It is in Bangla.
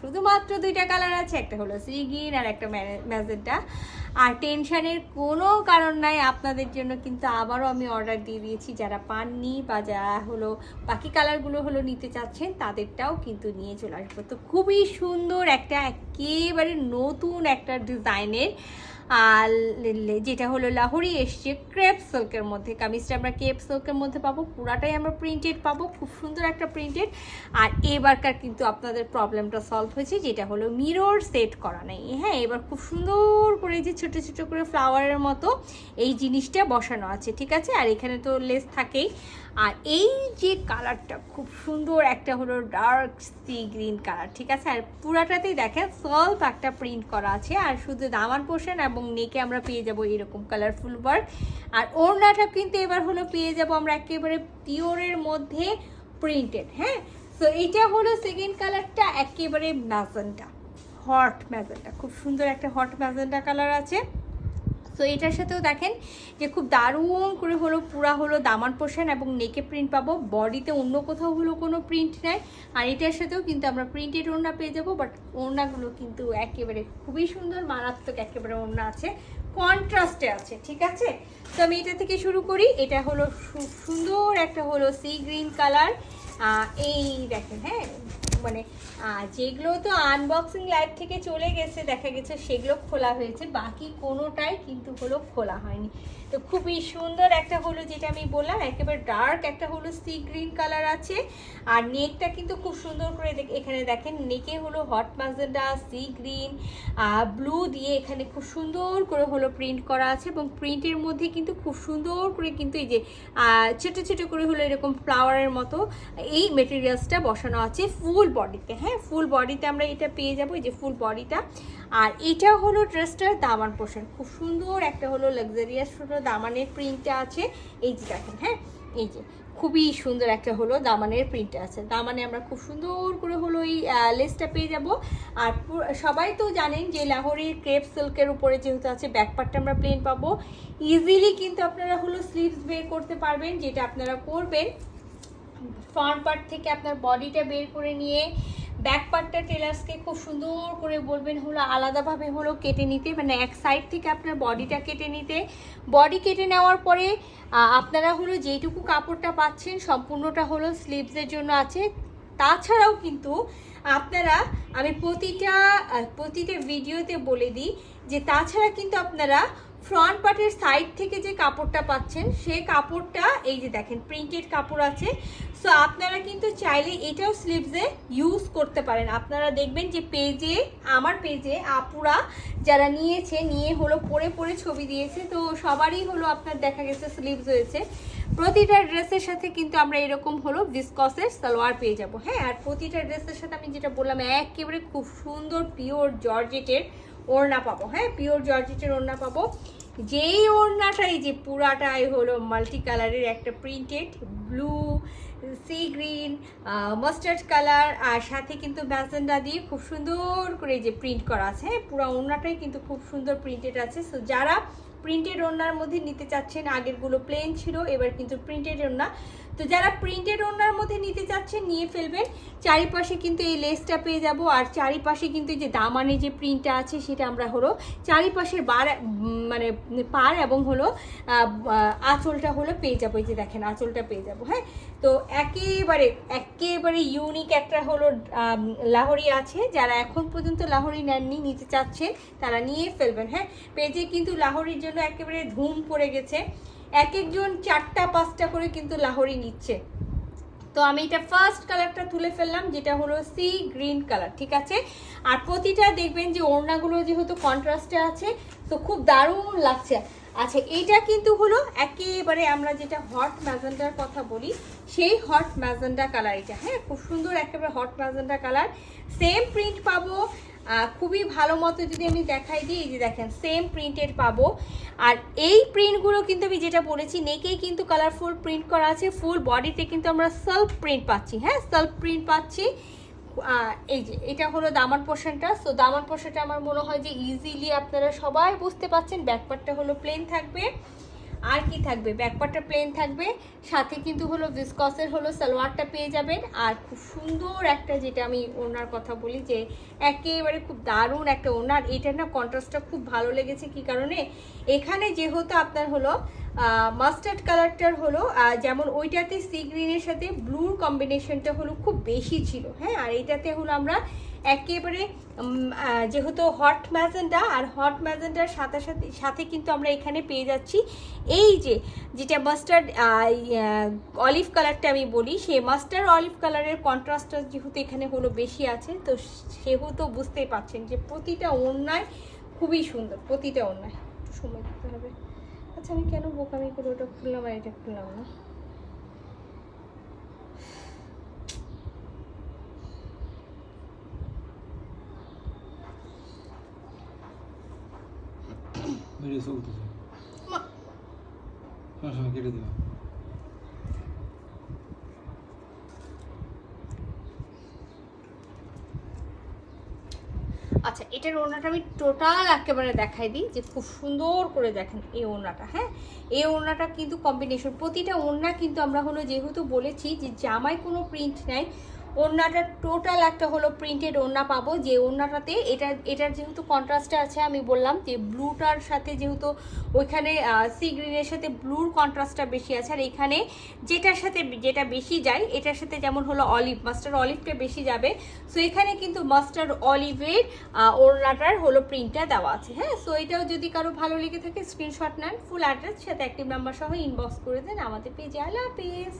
শুধুমাত্র দুইটা কালার আছে একটা হলো সি গ্রিন আর একটা ম্যাজেন্টা। আর টেনশনের কোনো কারণ নাই। আপনাদের জন্য কিন্তু আবারও আমি অর্ডার দিয়ে দিয়েছি। যারা পাননি বা যারা হলো বাকি কালারগুলো হলো নিতে চাচ্ছেন, তাদেরটাও কিন্তু নিয়ে চলে আসব। তো খুবই সুন্দর একটা, একেবারে নতুন একটা ডিজাইনের, আর যেটা হলো লাহোরি এসছে ক্রেপ সিল্কের মধ্যে। কামিজটা আমরা ক্রেপ সিল্কের মধ্যে পাবো, পুরাটাই আমরা প্রিন্টেড পাবো, খুব সুন্দর একটা প্রিন্টেড আর এবারকার কিন্তু আপনাদের প্রবলেমটা সলভ হয়েছে, যেটা হলো মিরর সেট করা নেই। হ্যাঁ এবার খুব সুন্দর করে যে ছোট ছোট করে ফ্লাওয়ারের মতো এই জিনিসটা বসানো আছে, ঠিক আছে? আর এখানে তো লেস থাকেই। আর এই যে কালারটা খুব সুন্দর একটা হলো ডার্ক সি গ্রিন কালার ঠিক আছে? আর পুরাটাতেই দেখেন সলভ একটা প্রিন্ট করা আছে। আর শুধু দামান পোর্শন এবং নেকে আমরা পেয়ে যাব এরকম কালারফুল ওয়ার্ক আর ওড়নাটা কিন্তু এবার হলো পেয়ে যাব আমরা একেবারে পিওরের মধ্যে প্রিন্টেড হ্যাঁ? তো এইটা হলো সেকেন্ড কালারটা একেবারে ম্যাজেন্টা হট ম্যাজেন্টা, খুব সুন্দর একটা হট ম্যাজেন্টা কালার আছে। তো এটার সাথেও দেখেন যে খুব দারুণ করে হলো, পুরা হলো দামান পোর্শন এবং নেকে প্রিন্ট পাবো। বডিতে অন্য কোথাও হলো কোনো প্রিন্ট নেই। আর এটার সাথেও কিন্তু আমরা প্রিন্টেড ওড়না পেয়ে যাব বাট ওড়নাগুলো কিন্তু একেবারে খুবই সুন্দর, মারাত্মক একেবারে ওড়না আছে কন্ট্রাস্টে আছে, ঠিক আছে? তো আমি এটা থেকে শুরু করি। এটা হলো সুন্দর একটা হলো সি গ্রিন কালার এই দেখেন হ্যাঁ মানে যেগুলো তো আনবক্সিং লাইভ থেকে চলে গেছে, দেখা গেছে সেগুলো খোলা হয়েছে, বাকি কোনোটাই কিন্তু হলো খোলা হয়নি। তো খুবই সুন্দর একটা হলো যেটা আমি বললাম, একেবারে ডার্ক একটা হলো সি গ্রিন কালার আছে। আর নেকটা কিন্তু খুব সুন্দর করে এখানে দেখেন নেকে হলো hot magenta sea green blue দিয়ে এখানে খুব সুন্দর করে হলো প্রিন্ট করা আছে এবং প্রিন্টের মধ্যে কিন্তু খুব সুন্দর করে কিন্তু এই যে ছোট ছোট করে হলো এরকম ফ্লাওয়ারের মতো এই মেটেরিয়ালসটা বসানো আছে। ফুল বডিতে হ্যাঁ? ফুল বডিতে আমরা এটা পেয়ে যাব, এই যে ফুল বডিটা আর এটা হলো ড্রেসটার দামান পোর্শন খুব সুন্দর একটা হলো লাক্সারিয়াস হলো দামানের প্রিন্টটা আছে। এই যে দেখেন হ্যাঁ? এই যে, খুবই সুন্দর একটা হলো দামানের প্রিন্ট আছে। দামানে আমরা খুব সুন্দর করে হলো এই লেসটা পেয়ে যাব। আর সবাই তো জানেন যে লাহোরের ক্রেপ সিল্কের উপরে যেহেতু আছে ব্যাকপার্টটা আমরা প্লেন পাবো। ইজিলি কিন্তু আপনারা হলো স্লিভস বের করতে পারবেন, যেটা আপনারা করবেন। ফ্রন্ট পার্ট থেকে আপনার বডিটা বের করে নিয়ে ব্যাক পার্টটা টেলার্সকে খুব সুন্দর করে বলবেন হলো, আলাদাভাবে হলো কেটে নিতে মানে এক সাইড থেকে আপনার বডিটা কেটে নিতে। বডি কেটে নেওয়ার পরে আপনারা হলো যেইটুকু কাপড়টা পাচ্ছেন, সম্পূর্ণটা হলো স্লিভসের জন্য আছে। তাছাড়াও কিন্তু আপনারা, আমি প্রতিটা প্রতিটা ভিডিওতে বলে দিই যে তাছাড়া কিন্তু আপনারা ফ্রন্ট পার্টের সাইড থেকে যে কাপড়টা পাচ্ছেন সেই কাপড়টা, এই যে দেখেন প্রিন্টেড কাপড় আছে। সো আপনারা কিন্তু চাইলে এটাও স্লিভসে ইউজ করতে পারেন। আপনারা দেখবেন যে পেজে আমার পেজে আপুরা যারা নিয়েছে, নিয়ে হলো পরে পরে ছবি দিয়েছে। তো সবারই হলো আপনার দেখা গেছে স্লিভস হয়েছে। প্রতিটা ড্রেসের সাথে কিন্তু আমরা এরকম হলো ভিসকসের সালোয়ার পেয়ে যাব। হ্যাঁ আর প্রতিটা ড্রেসের সাথে আমি যেটা বললাম, একেবারে খুব সুন্দর পিওর জর্জেটের ওড়না পাবো। হ্যাঁ পিওর জর্জেটের ওড়না পাবো। যেই ওড়নাটাই যে পুরাটাই হলো মাল্টি কালারের একটা printed blue sea green mustard colour, আর সাথে কিন্তু ব্যাসেন্ডা দিয়ে খুব সুন্দর করে যে প্রিন্ট করা আছে হ্যাঁ পুরো ওড়নাটাই কিন্তু খুব সুন্দর প্রিন্টেড আছে। সো যারা প্রিন্টেড ওড়নার মধ্যে নিতে চাচ্ছেন, আগেরগুলো প্লেন ছিল, এবার কিন্তু প্রিন্টেড ওড়না। তো যারা প্রিন্টেড ওড়নার মধ্যে নিতে চাচ্ছেন, নিয়ে ফেলবেন। চারিপাশে কিন্তু এই লেসটা পেয়ে যাব, আর চারিপাশে কিন্তু যে দামানে যে প্রিন্টটা আছে, সেটা আমরা হলো চারিপাশের বার মানে পার এবং হলো আঁচলটা হলো পেয়ে যাব। এই যে দেখেন, আঁচলটা পেয়ে যাব হ্যাঁ? তো একেবারে একেবারে ইউনিক একটা হলো লাহোরি আছে। যারা এখন পর্যন্ত লাহরি নেননি, নিতে চাচ্ছেন তারা নিয়ে ফেলবেন হ্যাঁ? পেজে কিন্তু লাহোরির জন্য একেবারে ধুম পড়ে গেছে। এক একজন চারটা, পাঁচটা করে কিন্তু লাহোরি নিচ্ছে। তো আমি এটা ফার্স্ট কালারটা তুলে ফেললাম, যেটা হলো সি গ্রিন কালার, ঠিক আছে? আর প্রতিটা দেখবেন যে ওড়নাগুলো যেহেতু কন্ট্রাস্টে আছে, তো খুব দারুণ লাগছে। আচ্ছা এটা কিন্তু হলো একেবারে আমরা যেটা হট ম্যাজেন্ডার কথা বলি, সেই হট ম্যাজেন্ডা কালার এটা হ্যাঁ খুব সুন্দর একেবারে hot magenta colour same print পাবো খুবই ভালো মতো যদি আমি দেখাই দিই, এই যে দেখেন সেম প্রিন্টেড পাবো। আর এই প্রিন্টগুলো কিন্তু আমি যেটা বলেছি, নেকেই কিন্তু কালারফুল প্রিন্ট করা আছে ফুল বডিতে কিন্তু আমরা সেলফ প্রিন্ট পাচ্ছি হ্যাঁ? সেলফ প্রিন্ট পাচ্ছি। এই যে, এটা হলো দামান পোর্শনটা সো দামান পোর্শনটা আমার মনে হয় যে ইজিলি আপনারা সবাই বুঝতে পাচ্ছেন ব্যাকপার্টটা হলো প্লেন থাকবে। আর কি থাকবে? ব্যাকপার্টটা প্লেন থাকবে, সাথে কিন্তু হলো ভিসকসের হলো সালোয়ারটা পেয়ে যাবেন। আর খুব সুন্দর একটা যেটা আমি ওনার কথা বলি যে একেবারে খুব দারুণ একটা ওনার। এটার না কন্ট্রাস্টটা খুব ভালো লেগেছে, কি কারণে? এখানে যেহেতু আপনার হলো মাস্টার্ড কালারটার হলো যেমন ওইটাতে সি গ্রিনের সাথে ব্লুর কম্বিনেশনটা হলো খুব বেশি ছিল। হ্যাঁ আর এইটাতে হলো আমরা একেবারে যেহেতু হট ম্যাজেন্ডা আর হট ম্যাজেন্ডার সাথে সাথে সাথে কিন্তু আমরা এখানে পেয়ে যাচ্ছি। এই যে, যেটা মাস্টার্ড অলিভ কালারটা আমি বলি সেই মাস্টার্ড অলিভ কালারের কন্ট্রাস্টটা যেহেতু এখানে হলো বেশি আছে, তো সেহেতু বুঝতেই পারছেন যে প্রতিটা অন্যায় খুবই সুন্দর, প্রতিটা অন্যায় সময় দিতে হবে। আচ্ছা আমি কেন বোকামি করে ওটা খুললাম আর এটা খুললাম না? ভিডিও চলতেছে সময় কেটে দেবা আচ্ছা এটার ওড়নাটা আমি টোটাল একেবারে দেখাই দিই যে খুব সুন্দর করে দেখেন এই ওড়নাটা হ্যাঁ? এই ওড়নাটা কিন্তু কম্বিনেশন প্রতিটা ওড়না কিন্তু আমরা হলো যেহেতু বলেছি যে জামায় কোনো প্রিন্ট নাই ওড়নাটা টোটাল একটা হলো প্রিন্টেড ওড়না পাবো। যে ওড়নাটাতে এটা, এটার যেহেতু কন্ট্রাস্টে আছে, আমি বললাম যে ব্লুটার সাথে যেহেতু ওইখানে সি গ্রিনের সাথে ব্লুর কন্ট্রাস্টটা বেশি আছে। আর এখানে যেটার সাথে যেটা বেশি যায়, এটার সাথে যেমন হলো অলিভ মাস্টার অলিভটা বেশি যাবে। সো এখানে কিন্তু মাস্টার অলিভের ওড়নাটার হলো প্রিন্টটা দেওয়া আছে। হ্যাঁ? সো এটাও যদি কারও ভালো লেগে থাকে স্ক্রিনশট নেন ফুল অ্যাড্রেস সাথে অ্যাক্টিভ নাম্বার সহ ইনবক্স করে দেন আমাদের পেজে আল্লাহ হাফিজ!